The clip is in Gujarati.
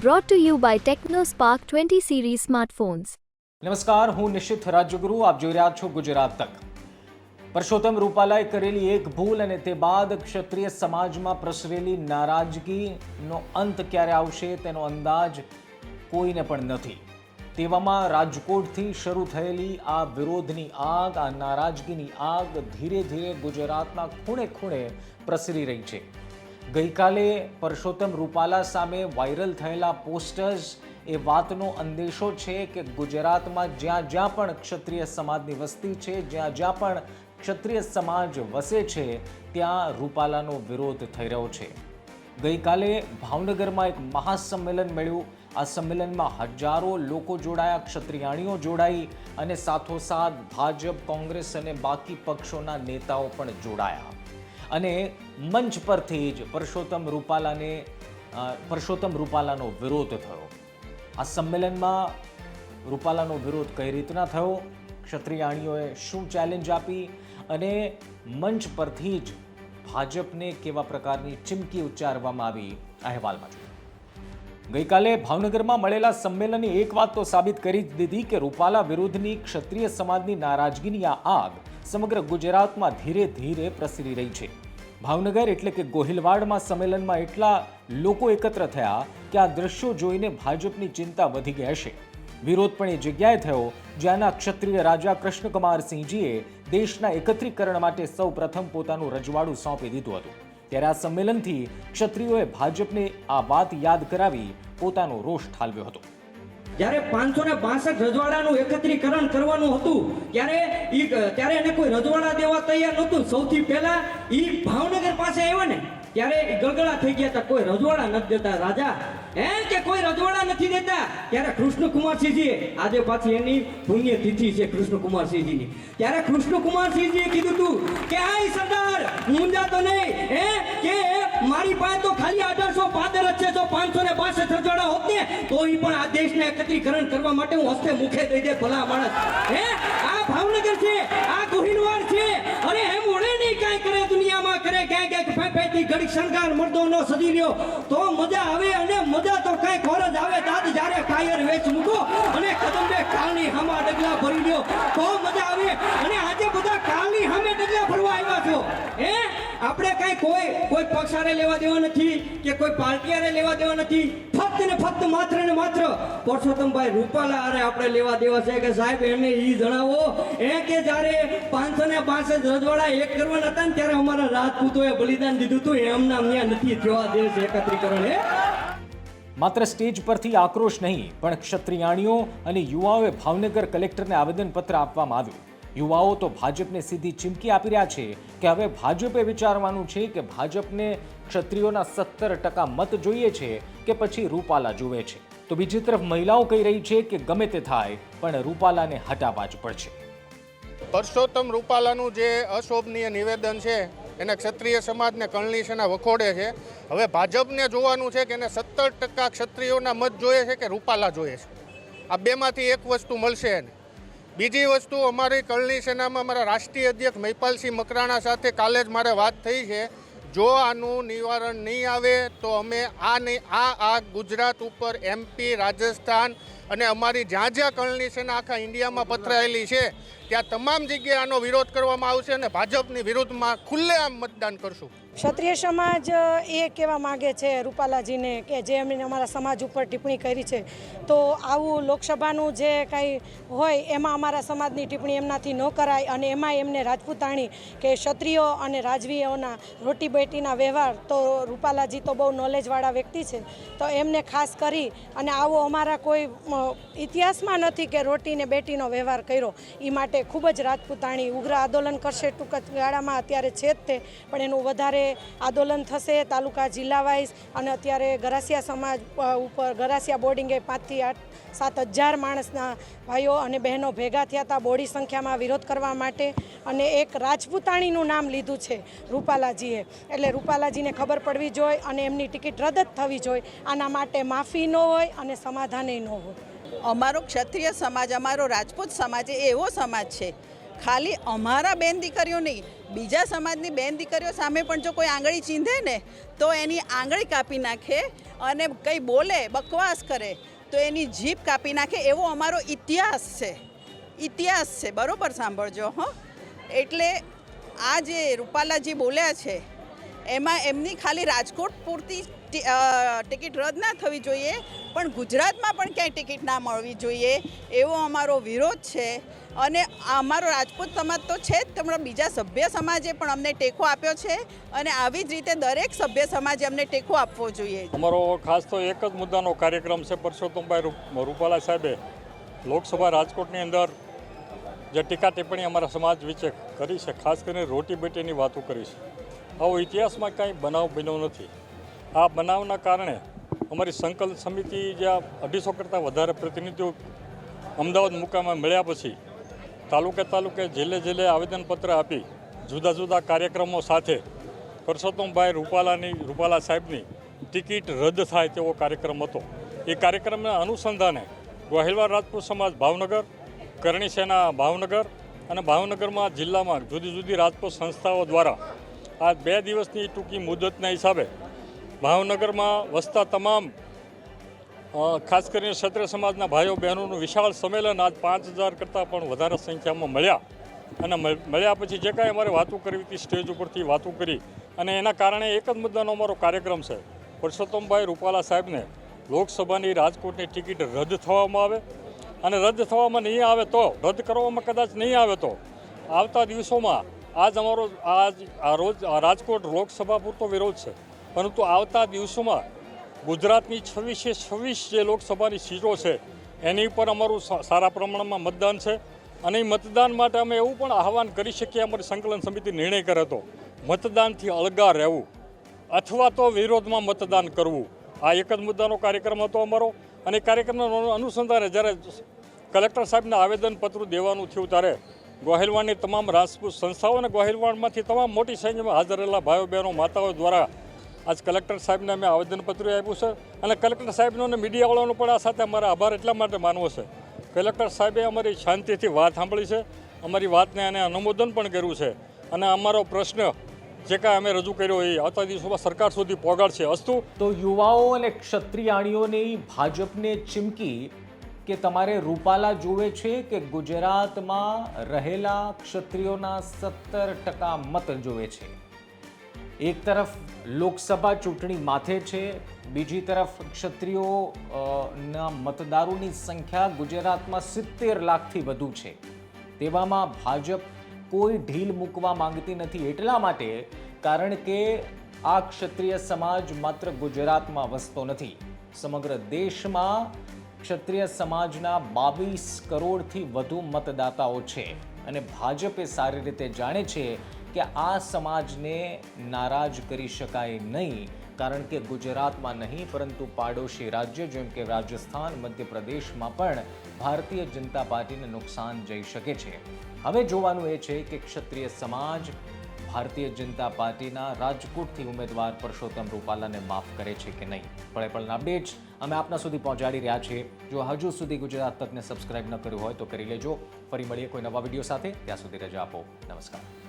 Brought to you by TechnoSpark 20 series smartphones. નમસ્કાર, હું નિશિત રાજ્યગુરુ આપ જોઈ રહ્યા છો ગુજરાત તક. પરસોત્તમ રૂપાલાએ કરેલી એક ભૂલ અને તે બાદ ક્ષત્રિય સમાજમાં પ્રસરેલી નારાજગીનો અંત ક્યારે આવશે તેનો અંદાજ કોઈને પણ નથી. તેવામાં રાજકોટથી શરૂ થયેલી આ વિરોધની આગ, આ નારાજગીની આગ ધીરે ધીરે ગુજરાતના ખૂણે ખૂણે પ્રસરી રહી છે. ગઈકાલે પરસોત્તમ રૂપાલા સામે વાયરલ થયેલા પોસ્ટર્સ એ વાતનો અંદેશો છે કે ગુજરાતમાં જ્યાં જ્યાં પણ ક્ષત્રિય સમાજની વસ્તી છે, જ્યાં જ્યાં પણ ક્ષત્રિય સમાજ વસે છે, ત્યાં રૂપાલાનો વિરોધ થઈ રહ્યો છે. ગઈકાલે ભાવનગરમાં એક મહાસંમેલન મળ્યું. આ સંમેલનમાં હજારો લોકો જોડાયા, ક્ષત્રિયાણીઓ જોડાઈ અને સાથોસાથ ભાજપ, કોંગ્રેસ અને બાકી પક્ષોના નેતાઓ પણ જોડાયા. અને મંચ પરથી જ પરસોત્તમ રૂપાલાને પરસોત્તમ રૂપાલાનો વિરોધ થયો. આ સંમેલનમાં રૂપાલાનો વિરોધ કઈ રીતના થયો? ક્ષત્રિયાણીઓએ શું ચેલેન્જ આપી? અને મંચ પરથી જ ભાજપને કેવા પ્રકારની ચીમકી ઉચ્ચારવામાં આવી? અહેવાલમાં ગઈકાલે ભાવનગરમાં મળેલા સંમેલને એક વાત તો સાબિત કરી જ દીધી કે રૂપાલા વિરુદ્ધની ક્ષત્રિય સમાજની નારાજગીની આ આગ સમગ્ર ગુજરાતમાં ધીરે ધીરે પ્રસરી રહી છે. ભાવનગર એટલે કે ગોહિલવાડમાં સંમેલનમાં એટલા લોકો એકત્ર થયા કે આ દ્રશ્યો જોઈને ભાજપની ચિંતા વધી ગઈ હશે. વિરોધ પણ એ જગ્યાએ થયો જ્યાંના ક્ષત્રિય રાજા કૃષ્ણકુમારસિંહજીએ દેશના એકત્રીકરણ માટે સૌ પ્રથમ પોતાનું રજવાડું સોંપી દીધું હતું. ત્યારે આ સંમેલનથી ક્ષત્રિયોએ ભાજપને આ વાત યાદ કરાવી પોતાનો રોષ ઠાલવ્યો હતો. જ્યારે પાંચસો ને બાસઠ રજવાડાનું એકત્રીકરણ કરવાનું હતું, ત્યારે ઈ, ત્યારે એને કોઈ રજવાડા દેવા તૈયાર નહોતું. સૌથી પહેલા ઈ ભાવનગર પાસે આવ્યા ને, ત્યારે એ ગળગળા થઈ ગયા હતા. કોઈ રજવાડા નથી દેતા, રાજા. હે કે કોઈ રજવાડા નથી દેતા. ત્યારે કૃષ્ણકુમારસિંહજીએ, આજે પાછી એની પુણ્ય તિથિ છે કૃષ્ણકુમારસિંહજીની. ત્યારે કૃષ્ણકુમારસિંહજીએ કીધું હતું કે આ સરદાર મુંજા તો નહીં, હે? કે મારી પાસે તો ખાલી અઢારસો પાદર જ છે. જો પાંચસો ને બાસઠ રજવાડા હોત ને તો એ પણ આ દેશને એકત્રીકરણ કરવા માટે હું હસ્તે મુખે દઈ દે ભલા માણસ. હે, આ ભાવનગર છે, આ ગોહિલવાડ છે. અરે એમ ઓળે નહીં કાંઈ કરે, દુનિયામાં કરે, ક્યાંય ક્યાંક ફેફેથી ઘડી શણગાર મળતો નો સદી રહ્યો તો મજા આવે અને મજા તો કાંઈ ખોર જ આવે. દાદ જ્યારે કાયર વેચ મૂકો અને કદંબે કાળની હામા ડગલા ભરી લ્યો. તો મજા આવે. અને આજે બધા કાળની સામે ડગલા ભરવા આવ્યા આપણે કઈ કોઈ કોઈ પક્ષ આરે લેવા દેવા નથી કે કોઈ પાર્ટી લેવા દેવા નથી. ફક્ત ને ફક્ત માત્ર ને માત્ર પરસોત્તમભાઈ રૂપાલા હારે આપણે લેવા દેવા છે કે સાહેબ એને એ જણાવો. એ કે જ્યારે પાંચસો ને પાંસઠ રજવાડા એક કરવાના હતા ને ત્યારે અમારા રાજપૂતોએ બલિદાન દીધું હતું. એમના અહીંયા નથી જોવા દે દેશ એકત્રીકરણ એ માત્ર સ્ટેજ પરથી આક્રોશ નહીં, પણ ક્ષત્રિયાણીઓ અને યુવાઓએ ભાવનગર કલેક્ટરને આવેદનપત્ર આપવામાં આવ્યું. યુવાઓ તો ભાજપને સીધી ચીમકી આપી રહ્યા છે કે હવે ભાજપે વિચારવાનું છે કે ભાજપને ક્ષત્રિયોના સત્તર ટકા મત જોઈએ છે કે પછી રૂપાલા જુએ છે. તો બીજી તરફ મહિલાઓ કહી રહી છે કે ગમે તે થાય, પણ રૂપાલાને હટાવવા જ પડશે. પરસોત્તમ રૂપાલાનું જે અશોભનીય નિવેદન છે, એને ક્ષત્રિય સમાજને કળનીશના વખોડે છે. હવે ભાજપને જોવાનું છે કે એને સત્તર ટકા ક્ષત્રિયોના મત જોઈએ છે કે રૂપાલા જોઈએ છે. આ બેમાંથી એક વસ્તુ મળશે એને. બીજી વસ્તુ, અમારી કળની સેનામાં અમારા રાષ્ટ્રીય અધ્યક્ષ મહિપાલસિંહ મકરાણા સાથે કાલે જ મારે વાત થઈ છે. જો આનું નિવારણ નહીં આવે, તો અમે આ નહીં આ આગ ગુજરાત ઉપર એમપી રાજસ્થાન અને અમારી જ્યાં જ્યાં કળની સેના આખા ઇન્ડિયામાં પથરાયેલી છે, ત્યાં તમામ જગ્યાએ આનો વિરોધ કરવામાં આવશે અને ભાજપની વિરુદ્ધમાં ખુલ્લેઆમ મતદાન કરશું. ક્ષત્રિય સમાજ એ કહેવા માગે છે રૂપાલાજીને કે જે એમણે અમારા સમાજ ઉપર ટિપ્પણી કરી છે. તો આવું લોકસભાનું જે કાંઈ હોય, એમાં અમારા સમાજની ટિપ્પણી એમનાથી ન કરાય અને એમાં એમને રાજપૂતાણી કે ક્ષત્રિયો અને રાજવીઓના રોટી બેટીના વ્યવહાર, તો રૂપાલાજી તો બહુ નોલેજવાળા વ્યક્તિ છે. તો એમને ખાસ કરી અને આવો અમારા કોઈ ઇતિહાસમાં નથી કે રોટીને બેટીનો વ્યવહાર કર્યો. એ માટે ખૂબ જ રાજપૂતાણી ઉગ્ર આંદોલન કરશે. ટૂંક ગાળામાં અત્યારે છે જ તે, પણ એનું વધારે આંદોલન થશે. તાલુકા જિલ્લા વાઇઝ અને અત્યારે ગરાસિયા સમાજ ઉપર ગરાસિયા બોર્ડિંગે પાંચથી આઠ, સાત હજાર માણસના ભાઈઓ અને બહેનો ભેગા થયા હતા. બોડી સંખ્યામાં વિરોધ કરવા માટે અને એક રાજપૂતાણીનું નામ લીધું છે રૂપાલાજીએ. એટલે રૂપાલાજીને ખબર પડવી જોઈએ અને એમની ટિકિટ રદ જ થવી જોઈએ. આના માટે માફી ન હોય અને સમાધાને ન હોય. અમારો ક્ષત્રિય સમાજ, અમારો રાજપૂત સમાજ એ એવો સમાજ છે. ખાલી અમારા બેન દીકરીઓ નહીં, બીજા સમાજની બેન દીકરીઓ સામે પણ જો કોઈ આંગળી ચીંધે ને, તો એની આંગળી કાપી નાખે અને કંઈ બોલે, બકવાસ કરે, તો એની જીભ કાપી નાખે, એવો અમારો ઇતિહાસ છે. ઇતિહાસ છે, બરાબર સાંભળજો, હો. એટલે આ જે રૂપાલાજી બોલ્યા છે, એમાં એમની ખાલી રાજકોટ પૂરતી ટિકિટ રદ ના થવી જોઈએ, પણ ગુજરાતમાં પણ ક્યાંય ટિકિટ ના મળવી જોઈએ એવો અમારો વિરોધ છે. અને અમારો રાજપૂત સમાજ તો છે જ, તેમણે બીજા સભ્ય સમાજે પણ અમને ટેકો આપ્યો છે અને આવી જ રીતે દરેક સભ્ય સમાજે અમને ટેકો આપવો જોઈએ. અમારો ખાસ તો એક જ મુદ્દાનો કાર્યક્રમ છે પરસોત્તમભાઈ રૂપ- રૂપાલા સાહેબે. લોકસભા રાજકોટની અંદર જે ટીકા ટિપ્પણી અમારા સમાજ વિશે કરી છે, ખાસ કરીને રોટી બેટીની વાતો કરી છે. આવો ઇતિહાસમાં કાંઈ બનાવ બન્યો નથી. આ બનાવના કારણે અમારી સંકલન સમિતિ જ્યાં અઢીસો કરતાં વધારે પ્રતિનિધિઓ અમદાવાદ મુકામે મળ્યા પછી તાલુકે તાલુકે જિલ્લે જિલ્લે આવેદનપત્ર આપી જુદા જુદા કાર્યક્રમો સાથે પરસોત્તમભાઈ રૂપાલાની, રૂપાલા સાહેબની ટિકિટ રદ થાય તેવો કાર્યક્રમ હતો. એ કાર્યક્રમના અનુસંધાને ગોહિલવાડ રાજપૂત સમાજ ભાવનગર, કરણી સેના ભાવનગર અને ભાવનગરમાં જિલ્લામાં જુદી જુદી રાજપૂત સંસ્થાઓ દ્વારા આ બે દિવસની ટૂંકી મુદતના હિસાબે ભાવનગરમાં વસતા તમામ ખાસ કરીને ક્ષત્રિય સમાજના ભાઈઓ બહેનોનું વિશાળ સંમેલન આજ પાંચ હજાર કરતાં પણ વધારે સંખ્યામાં મળ્યા. અને મળ- મળ્યા પછી જે કાંઈ અમારે વાતો કરવી હતી, સ્ટેજ ઉપરથી વાતો કરી. અને એના કારણે એક જ મુદ્દાનો અમારો કાર્યક્રમ છે. પુરુષોત્તમભાઈ રૂપાલા સાહેબને લોકસભાની રાજકોટની ટિકિટ રદ થવામાં આવે. અને રદ થવામાં નહીં આવે તો, રદ કરવામાં કદાચ નહીં આવે તો, આવતા દિવસોમાં આજ અમારો, આજ, આ રોજ રાજકોટ લોકસભા પૂરતો વિરોધ છે. પરંતુ આવતા દિવસોમાં ગુજરાતની છવ્વીસે છવ્વીસ જે લોકસભાની સીટો છે, એની ઉપર અમારું સારા પ્રમાણમાં મતદાન છે. અને એ મતદાન માટે અમે એવું પણ આહવાન કરી શકીએ, અમારી સંકલન સમિતિ નિર્ણય કરે હતો મતદાનથી અળગા રહેવું અથવા તો વિરોધમાં મતદાન કરવું. આ એક જ મુદ્દાનો કાર્યક્રમ હતો અમારો. અને કાર્યક્રમના અનુસંધાને જ્યારે કલેક્ટર સાહેબને આવેદનપત્ર દેવાનું થયું ત્યારે ગોહિલવાડની તમામ રાજપૂત સંસ્થાઓ અને ગોહિલવાડમાંથી તમામ મોટી સંખ્યામાં હાજર રહેલા ભાઈઓ બહેનો માતાઓ દ્વારા આજ કલેક્ટર સાહેબને અમે આવેદનપત્ર આપ્યું છે અને કલેક્ટર સાહેબનો અને મીડિયાવાળાનો પણ આ સાથે અમારે આભાર એટલા માટે માનવો છે. કલેક્ટર સાહેબે અમારી શાંતિથી વાત સાંભળી છે, અમારી વાતને અને અનુમોદન પણ કર્યું છે અને અમારો પ્રશ્ન જે કાંઈ અમે રજૂ કર્યો એ આવતા દિવસોમાં સરકાર સુધી પહોંચાડશે અસ્તુ. તો યુવાઓ અને ક્ષત્રિયાણીઓની ભાજપને ચીમકી કે તમારે રૂપાલા જોવે છે કે ગુજરાતમાં રહેલા ક્ષત્રિયોના સત્તર ટકા મત જોવે છે? એક તરફ લોકસભા ચૂંટણી માથે છે, બીજી તરફ ક્ષત્રિયો ના મતદારોની સંખ્યા ગુજરાતમાં સિત્તેર લાખથી વધુ છે. તેવામાં ભાજપ કોઈ ઢીલ મૂકવા માંગતી નથી એટલા માટે કારણ કે આ ક્ષત્રિય સમાજ માત્ર ગુજરાતમાં વસતો નથી. સમગ્ર દેશમાં ક્ષત્રિય સમાજના બાવીસ કરોડથી વધુ મતદાતાઓ છે અને ભાજપ સારી રીતે જાણે છે કે આ સમાજને નારાજ કરી શકાય નહીં, કારણ કે ગુજરાતમાં નહીં, પરંતુ પાડોશી રાજ્ય, જેમ કે રાજસ્થાન, મધ્યપ્રદેશમાં પણ ભારતીય જનતા પાર્ટીને નુકસાન જઈ શકે છે. હવે જોવાનું એ છે કે ક્ષત્રિય સમાજ ભારતીય જનતા પાર્ટીના રાજકોટથી ઉમેદવાર પરસોત્તમ રૂપાલાને માફ કરે છે કે નહીં? પળે પળના અપડેટ્સ અમે આપના સુધી પહોંચાડી રહ્યા છીએ. જો હજુ સુધી ગુજરાત તકને સબસ્ક્રાઇબ ન કર્યું હોય તો કરી લેજો. ફરી મળીએ કોઈ નવા વીડિયો સાથે. ત્યાં સુધી રજા આપો. નમસ્કાર.